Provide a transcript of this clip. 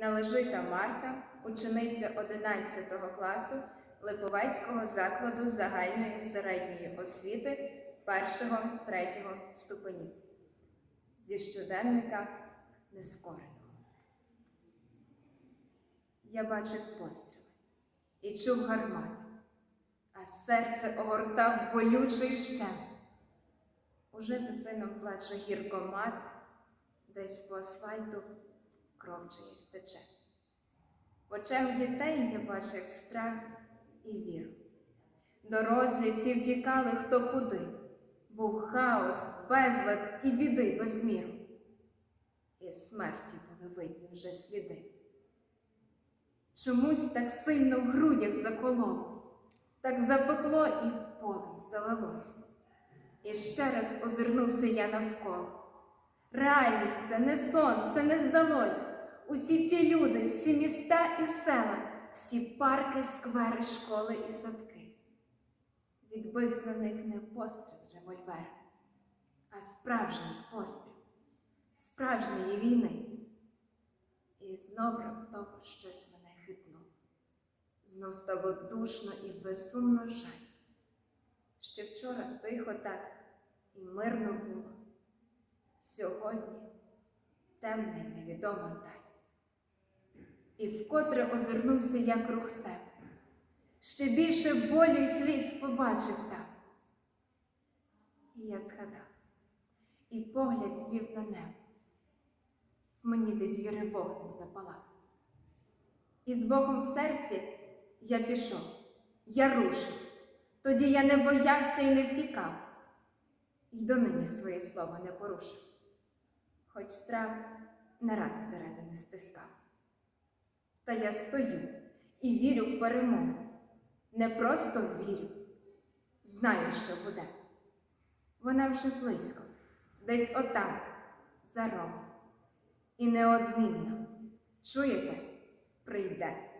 Належита Марта, учениця 11 класу Липовецького закладу загальної середньої освіти 1-3 ступенів. Зі щоденника нескореного. Я бачив постріли і чув гармати, а серце огортав болючий щем. Уже за сином плаче гірко мати, десь по асфальту кров чиїсь тече. В очах дітей я бачив страх і віру. Дорослі всі втікали хто куди. Був хаос, безлад і біди без міру. І смерті були видні вже сліди. Чомусь так сильно в грудях закололо, так запекло і полем залилось. І ще раз озирнувся я навколо. Реальність це не сон, це не здалось. Усі ці люди, всі міста і села, всі парки, сквери, школи і садки. Відбився на них не постріл револьвера, а справжній постріл, справжньої війни. І знов раптово щось мене хитнуло. Знов стало душно і безсумно жаль. Ще вчора тихо так і мирно було. Сьогодні темна й невідома даль. І вкотре озирнувся я круг себе. Ще більше болю й сліз побачив там. І я згадав, і погляд звів на небо. В мені десь віри вогник запалав. І з Богом в серці я пішов, я рушив. Тоді я не боявся і не втікав, і донині своє слово не порушив, хоч страх не раз зсередини стискав. Та я стою і вірю в перемогу. Не просто вірю, знаю, що буде. Вона вже близько, десь отам, за рогом. І неодмінно, чуєте, прийде.